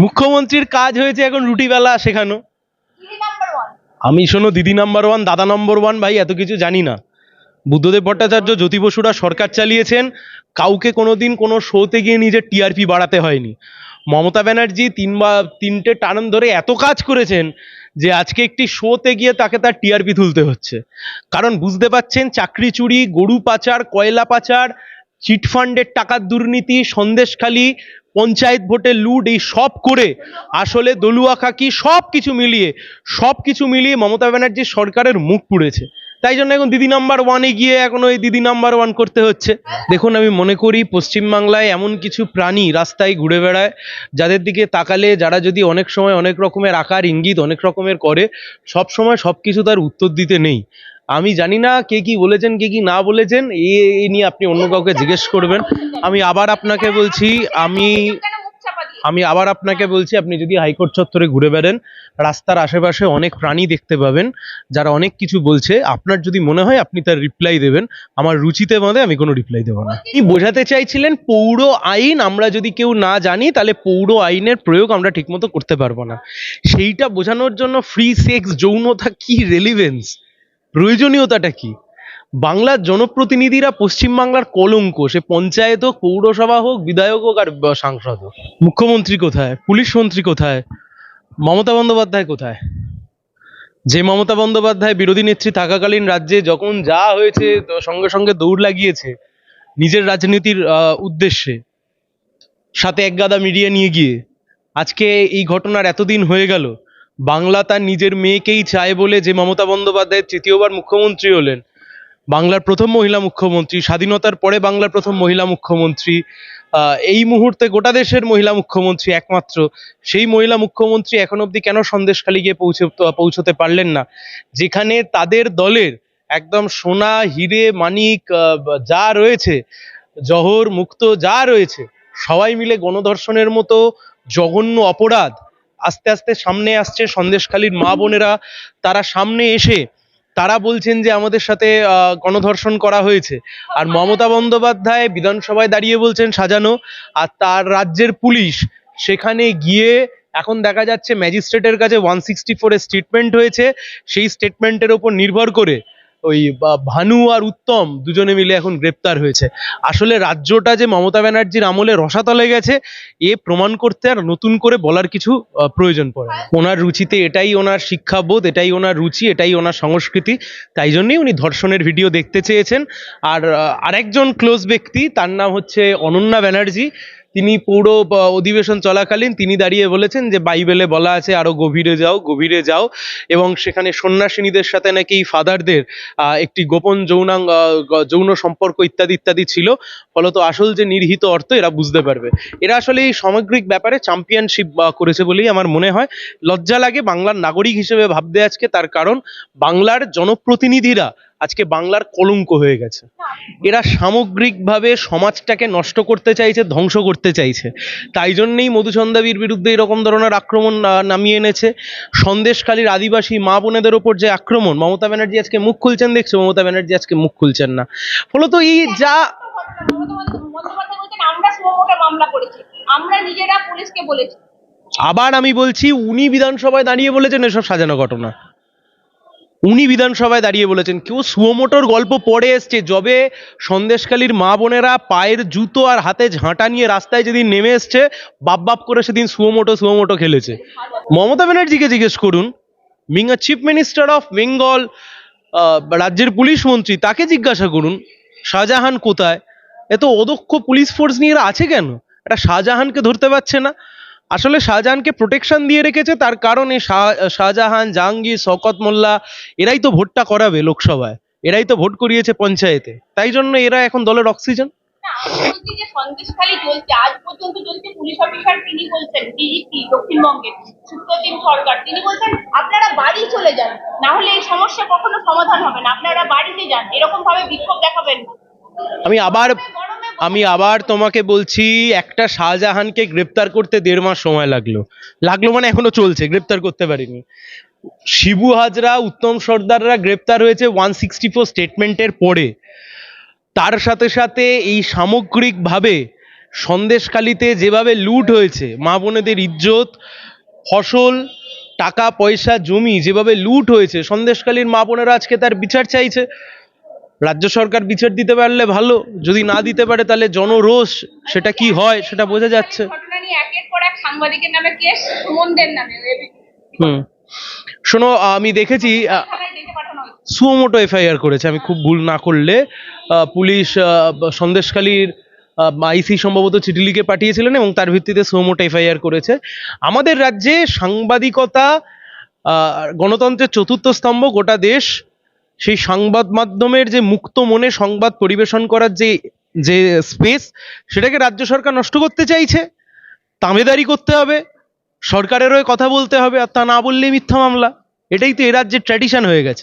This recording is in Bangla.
মুখ্যমন্ত্রীর কাজ হয়েছে এখন রুটিবেলা শেখানো। আমি শোনো, দিদি নাম্বার ওয়ান, দাদা নম্বর ওয়ান, ভাই, এত কিছু জানি না। বুদ্ধদেব ভট্টাচার্য জ্যোতি বসুরা সরকার চালিয়েছেন। কাউকে কোনোদিন কোনো শোতে গিয়ে নিজের টিআরপি বাড়াতে হয়নি। মমতা ব্যানার্জি তিন বা তিনটে টার্ন ধরে এত কাজ করেছেন যে আজকে একটি শোতে গিয়ে তাকে তার টিআরপি তুলতে হচ্ছে। কারণ বুঝতে পাচ্ছেন, চাকরি চুরি, গরু পাচার, কয়লা পাচার, চিটফান্ডের টাকার দুর্নীতি, সন্দেশখালি পঞ্চায়েত ভোটে লুট, এই সব করে আসলে দলুয়া খাকি সব কিছু মিলিয়ে, সব কিছু মিলিয়ে মমতা ব্যানার্জির সরকারের মুখ পুড়েছে। তাই জন্য এখন দিদি নাম্বার ওয়ানে গিয়ে এখন ওই দিদি নাম্বার ওয়ান করতে হচ্ছে। দেখুন, আমি মনে করি পশ্চিমবাংলায় এমন কিছু প্রাণী রাস্তায় ঘুরে বেড়ায়, যাদের দিকে তাকালে যারা যদি অনেক সময় অনেক রকমের আকার, ইঙ্গিত অনেক রকমের করে, সব সময় সব কিছু তার উত্তর দিতে নেই। আমি জানি না কে কি বলেছেন, কে কি না বলেছেন, এ নিয়ে আপনি অন্য কাউকে জিজ্ঞেস করবেন। আমি আবার আপনাকে বলছি, আমি আমি আবার আপনাকে বলছি, আপনি যদি হাইকোর্ট চত্বরে ঘুরে বেড়েন, রাস্তার আশেপাশে অনেক প্রাণী দেখতে পাবেন, যারা অনেক কিছু বলছে। আপনার যদি মনে হয়, আপনি তার রিপ্লাই দেবেন। আমার রুচিতে বাঁধে, আমি কোনো রিপ্লাই দেবো না। কি বোঝাতে চাইছিলেন? পৌর আইন, আমরা যদি কেউ না জানি, তাহলে পৌর আইনের প্রয়োগ আমরা ঠিকমতো করতে পারব না। সেইটা বোঝানোর জন্য ফ্রি সেক্স যৌনতা কি রেলিভেন্স প্রয়োজনীয়তাটা কি? বাংলার জনপ্রতিনিধিরা পশ্চিমবাংলার কলঙ্ক, সে পঞ্চায়েত হোক, পৌরসভা হোক, বিধায়ক হোক, আর সাংসদ হোক। মুখ্যমন্ত্রী কোথায়? পুলিশ মন্ত্রী কোথায়? মমতা বন্দ্যোপাধ্যায় কোথায়? যে মমতা বন্দ্যোপাধ্যায় বিরোধী নেত্রী থাকাকালীন রাজ্যে যখন যা হয়েছে সঙ্গে সঙ্গে দৌড় লাগিয়েছে, নিজের রাজনীতির উদ্দেশ্যে, সাথে একগাদা মিডিয়া নিয়ে গিয়ে, আজকে এই ঘটনার এতদিন হয়ে গেল বাংলা তার নিজের মেয়েকেই চায় বলে যে মমতা বন্দ্যোপাধ্যায় তৃতীয়বার মুখ্যমন্ত্রী হলেন। বাংলার প্রথম মহিলা মুখ্যমন্ত্রী, স্বাধীনতার পরে বাংলার প্রথম মহিলা মুখ্যমন্ত্রী এই মুহূর্তে গোটা দেশের মহিলা মুখ্যমন্ত্রী একমাত্র। সেই মহিলা মুখ্যমন্ত্রী এখন অবধি কেন সন্দেশখালী গিয়ে পৌঁছে, পৌঁছতে পারলেন না? যেখানে তাদের দলের একদম সোনা, হিরে, মানিক যা রয়েছে, জহর, মুক্ত যা রয়েছে, সবাই মিলে গণধর্ষণের মতো জঘন্য অপরাধ আস্তে আস্তে সামনে আসছে সন্দেশখালীর মা বোনেরা। তারা সামনে এসে, তারা বলছেন যে আমাদের সাথে গণধর্ষণ করা হয়েছে। আর মমতা বন্দ্যোপাধ্যায় বিধানসভায় দাঁড়িয়ে বলছেন সাজানো, আর তার রাজ্যের পুলিশ সেখানে গিয়ে এখন দেখা যাচ্ছে ম্যাজিস্ট্রেটের কাছে ওয়ান সিক্সটি ফোরের স্টেটমেন্ট হয়েছে। সেই স্টেটমেন্টের ওপর নির্ভর করে ওই ভানু আর উত্তম দুজনে মিলে এখন গ্রেপ্তার হয়েছে। আসলে রাজ্যটা যে মমতা ব্যানার্জির আমলে রসাতলে গেছে, এ প্রমাণ করতে আর নতুন করে বলার কিছু প্রয়োজন পড়ে ওনার রুচিতে এটাই ওনার শিক্ষাবোধ, এটাই ওনার রুচি, এটাই ওনার সংস্কৃতি। তাই জন্যই উনি ধর্ষণের ভিডিও দেখতে চেয়েছেন। আর আরেকজন ক্লোজ ব্যক্তি, তার নাম হচ্ছে অনন্যা ব্যানার্জি। তিনি পৌর অধিবেশন চলাকালীন তিনি দাঁড়িয়ে বলেছেন যে বাইবেলে বলা আছে, আরও গভীরে যাও গভীরে যাও। এবং সেখানে সন্ন্যাসিনীদের সাথে নাকি ফাদারদের একটি গোপন যৌনাঙ্গ যৌন সম্পর্ক ইত্যাদি ইত্যাদি ছিল। ফলত আসল যে নির্হিত অর্থ, এরা বুঝতে পারবে। এরা আসলে এই সামগ্রিক ব্যাপারে চ্যাম্পিয়নশিপ করেছে বলেই আমার মনে হয়। লজ্জা লাগে বাংলার নাগরিক হিসেবে ভাবতে আজকে, তার কারণ বাংলার জনপ্রতিনিধিরা আজকে বাংলার কলঙ্ক হয়ে গেছে। এরা সামগ্রিকভাবে সমাজটাকে নষ্ট করতে চাইছে, ধ্বংস করতে চাইছে। তাই জন্যেই মধুচন্দাবীর বিরুদ্ধে এরকম ধরনের আক্রমণ নামিয়ে এনেছে। সন্দেশখালীর আদিবাসী মা বোনেদের ওপর যে আক্রমণ, মমতা ব্যানার্জি আজকে মুখ খুলছেন, দেখছ? মমতা ব্যানার্জি আজকে মুখ খুলছেন না। ফলত এই যা আবার আমি বলছি, উনি বিধানসভায় দাঁড়িয়ে বলেছেন এসব সাজানো ঘটনা। উনি বিধানসভায় দাঁড়িয়ে বলেছেন, কেউ সুয়োমোটোর গল্প পড়ে এসছে, যবে সন্দেশখালীর মা বোনেরা পায়ের জুতো আর হাতে ঝাঁটা নিয়ে রাস্তায় যেদিন নেমে এসছে, বাপ বাপ করে সেদিন সুয়োমোটো সুয়োমোটো খেলেছে। মমতা ব্যানার্জিকে জিজ্ঞেস করুন being a chief minister of Bengal রাজ্যের পুলিশ মন্ত্রী, তাকে জিজ্ঞাসা করুন, শাহজাহান কোথায়? এত অদক্ষ পুলিশ ফোর্স নিয়ে আছে কেন? এটা শাহজাহানকে ধরতে পারছে না। আসলে শাহজাহানকে প্রোটেকশন দিয়ে রেখেছে তার কারণে শাহ- শাহজাহান জাহাঙ্গীর শওকত মোল্লা এরাই তো ভোটটা করাবে লোকসভায়। এরাই তো ভোট করিয়েছে পঞ্চায়েতে। তাই জন্য এরা এখন দলের অক্সিজেন আমি সন্দেশখালী চলছে আজ পর্যন্ত চলছে পুলিশ অফিসার তিনি বলছেন ডিজিপি দক্ষিণবঙ্গের সুপ্রতিম সরকার। তিনি বলছেন আপনারা বাড়ি চলে যান না হলে এই সমস্যা কখনো সমাধান হবে না। আপনারা বাড়িতে যান। এরকম ভাবে বিক্ষোভ দেখাবেন আমি আবার আমি আবার তোমাকে বলছি, একটা শাহজাহানকে গ্রেপ্তার করতে দেড় মাস সময় লাগল। লাগল মানে এখনও চলছে, গ্রেপ্তার করতে পারিনি। শিবু হাজরা, উত্তম সর্দাররা গ্রেপ্তার হয়েছে ওয়ান সিক্সটি ফোর স্টেটমেন্টের পরে। তার সাথে সাথে এই সামগ্রিকভাবে সন্দেশখালিতে যেভাবে লুট হয়েছে, মা বোনেদের ইজ্জত, ফসল, টাকা, পয়সা, জমি যেভাবে লুট হয়েছে, সন্দেশখালীর মা বোনেরা আজকে তার বিচার চাইছে। রাজ্য সরকার বিচার দিতে পারলে ভালো যদি না দিতে পারে তাহলে জনরোষ সেটা কি হয় সেটা বোঝা যাচ্ছে। হুম। শোনো আমি দেখেছি সুমোটো এফআইআর করেছে আমি খুব ভুল না করলে। পুলিশ সন্দেশখালীর আইসি সম্ভবত চিঠি লিখে পাঠিয়েছিলেন এবং তার ভিত্তিতে সুমোটো এফআইআর করেছে। আমাদের রাজ্যে সাংবাদিকতা গণতন্ত্রের চতুর্থ স্তম্ভ গোটা দেশ সেই সংবাদ মাধ্যমের যে মুক্ত মনে সংবাদ পরিবেশন করার যে যে স্পেস সেটাকে রাজ্য সরকার নষ্ট করতে চাইছে। তামেদারি করতে হবে, সরকারেরও কথা বলতে হবে, আর তা না বললেই মিথ্যা মামলা। এটাই তো এ রাজ্যের ট্র্যাডিশন হয়ে গেছে।